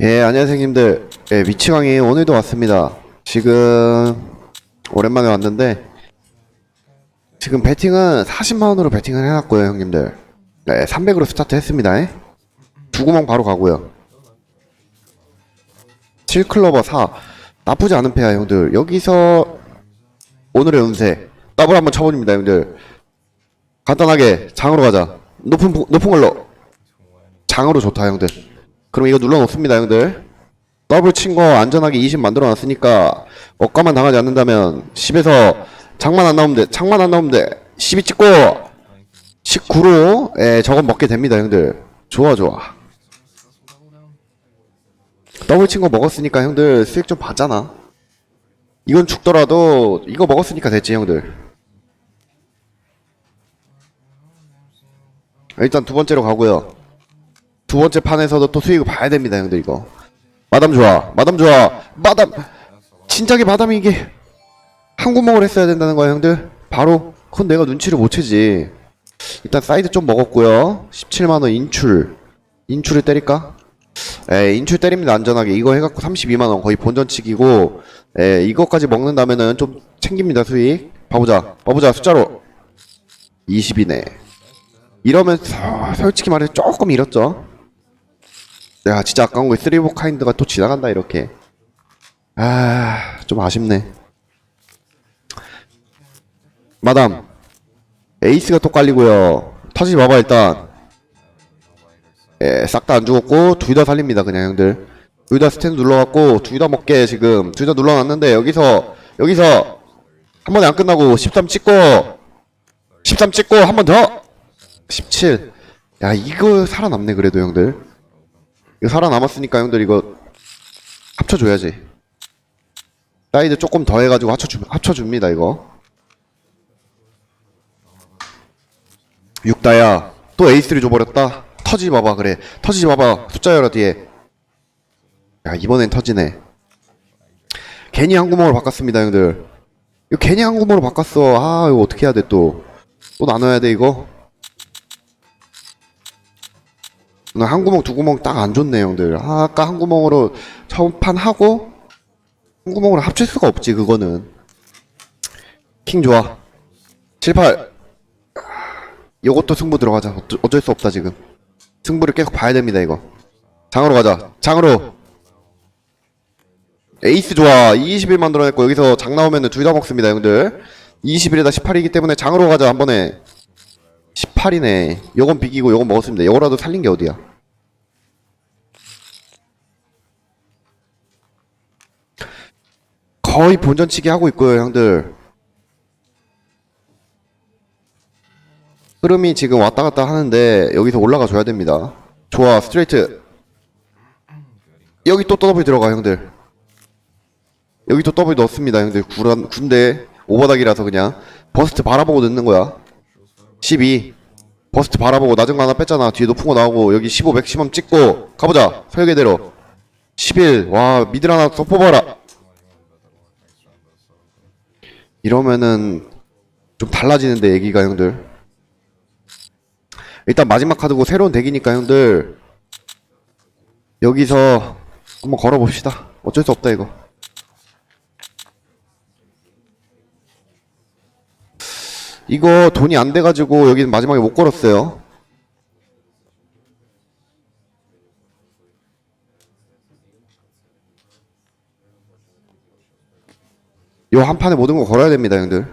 예, 안녕하세요, 형님들. 예, 미치광이 오늘도 왔습니다. 지금, 오랜만에 왔는데, 지금 배팅은 40만원으로 배팅을 해놨고요, 형님들. 네, 300으로 스타트 했습니다. 예? 두 구멍 바로 가고요. 7클로버 4. 나쁘지 않은 패야, 형들. 여기서, 오늘의 운세. 더블 한번 쳐버립니다, 형들. 간단하게, 장으로 가자. 높은, 포- 높은 걸로. 장으로 좋다, 형들. 그럼 이거 눌러놓습니다, 형들. 더블 친 거 안전하게 20 만들어 놨으니까 억가만 당하지 않는다면 10에서 장만 안 나오면 돼. 장만 안 나오면 돼. 12 찍고 19로 예, 저건 먹게 됩니다, 형들. 좋아, 좋아. 더블 친 거 먹었으니까 형들 수익 좀 봤잖아. 이건 죽더라도 이거 먹었으니까 됐지, 형들. 일단 두 번째로 가고요. 두 번째 판에서도 또 수익을 봐야 됩니다, 형들 이거. 마담 좋아, 마담 좋아, 마담. 진작에 마담이 이게 한 구멍을 했어야 된다는 거야, 형들. 바로 그건 내가 눈치를 못 채지. 일단 사이드 좀 먹었고요. 17만 원 인출, 인출을 때릴까? 에 인출 때립니다 안전하게 이거 해갖고 32만 원 거의 본전치기고 에 이거까지 먹는다면은 좀 챙깁니다 수익. 봐보자, 봐보자 숫자로 20이네. 이러면 서- 솔직히 말해 조금 잃었죠. 야 진짜 아까운 거 쓰리보 카인드가 또 지나간다 이렇게. 아 좀 아쉽네. 마담 에이스가 또 깔리고요. 터지지 마봐 일단. 예, 싹 다 안 죽었고 둘 다 살립니다 그냥 형들. 둘 다 스탠드 눌러갖고 둘 다 먹게 지금. 둘 다 눌러놨는데 여기서 여기서 한 번에 안 끝나고 13 찍고 13 찍고 한 번 더? 17. 야, 이거 살아남네, 그래도 형들. 이거 살아남았으니까 형들 이거 합쳐줘야지. 사이드 조금 더 해가지고 합쳐주, 합쳐줍니다, 이거. 6다야. 또 에이스를 줘버렸다. 터지지 마봐, 그래. 터지지 마봐. 숫자 열어, 뒤에. 야, 이번엔 터지네. 괜히 한 구멍으로 바꿨습니다, 형들. 이거 괜히 한 구멍으로 바꿨어. 아, 이거 어떻게 해야 돼, 또. 또 나눠야 돼, 이거. 한 구멍 두 구멍 딱 안 좋네 형들. 아, 아까 한 구멍으로 처음 판 하고 한 구멍으로 합칠 수가 없지 그거는. 킹 좋아. 78 요것도 승부 들어가자. 어쩔 수 없다 지금. 승부를 계속 봐야 됩니다 이거. 장으로 가자. 장으로. 에이스 좋아. 21 만들어냈고 여기서 장 나오면은 둘 다 먹습니다 형들. 21에다 18이기 때문에 장으로 가자 한 번에 18이네. 요건 비기고 요건 먹었습니다. 요거라도 살린 게 어디야? 거의 본전치기 하고 있고요, 형들. 흐름이 지금 왔다 갔다 하는데 여기서 올라가 줘야 됩니다. 좋아, 스트레이트. 여기 또 더블 들어가, 형들. 여기 또 더블 넣습니다, 형들. 구란, 군대 오버닥이라서 그냥 버스트 바라보고 넣는 거야. 12 버스트 바라보고 낮은 거 하나 뺐잖아. 뒤에 높은 거 나오고 여기 15 맥시멈 찍고 가보자. 설계대로. 11 와 미들 하나 더 뽑아라. 이러면은 좀 달라지는데 얘기가 형들. 일단 마지막 카드고 새로운 덱이니까 형들. 여기서 한번 걸어봅시다. 어쩔 수 없다 이거 이거 돈이 안 돼가지고 여기는 마지막에 못 걸었어요. 요 한 판에 모든 거 걸어야 됩니다, 형들.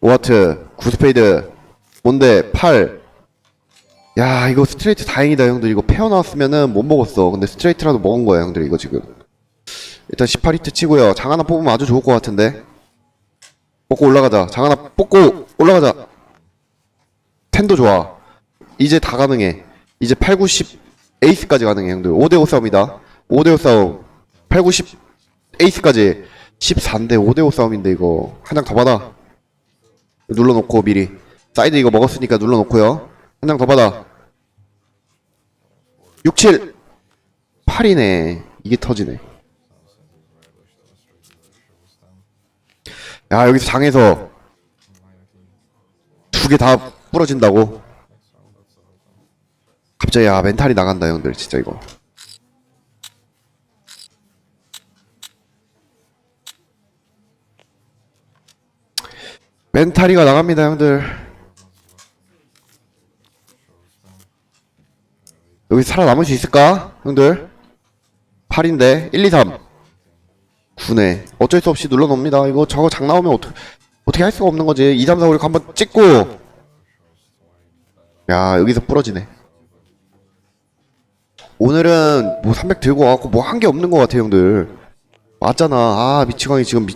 오하트, 구스페이드, 뭔데, 8. 야, 이거 스트레이트 다행이다, 형들. 이거 페어 나왔으면은 못 먹었어. 근데 스트레이트라도 먹은 거야, 형들. 이거 지금. 일단 18히트 치고요. 장 하나 뽑으면 아주 좋을 것 같은데. 뽑고 올라가자. 장 하나 뽑고 올라가자. 텐도 좋아. 이제 다 가능해. 이제 8, 90 에이스까지 가능해, 형들. 5대5 싸움이다. 5대5 싸움. 8, 90 에이스까지. 14인데 5대5 싸움인데 이거. 한 장 더 받아. 눌러놓고 미리. 사이드 이거 먹었으니까 눌러놓고요. 한 장 더 받아. 6, 7. 8이네. 이게 터지네. 야 여기서 장에서 두 개 다 부러진다고? 갑자기 야 멘탈이 나간다 형들 진짜 이거. 멘탈이가 나갑니다 형들. 여기 살아남을 수 있을까 형들? 8인데 1 2 3 9네 어쩔 수 없이 눌러놓습니다. 이거 저거 장 나오면 어떻게 어떻게 할 수가 없는 거지. 2 3 4 5 6 한번 찍고. 야 여기서 부러지네. 오늘은 뭐 300 들고 와갖고 뭐 한 게 없는 것 같아 형들. 맞잖아. 아 미치광이 지금 미...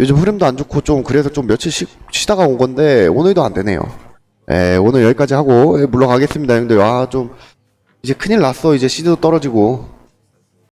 요즘 흐름도 안 좋고 좀 그래서 좀 며칠 쉬, 쉬다가 온 건데 오늘도 안 되네요. 에 오늘 여기까지 하고 예, 물러가겠습니다 형들. 아 좀 이제 큰일 났어. 이제 시드도 떨어지고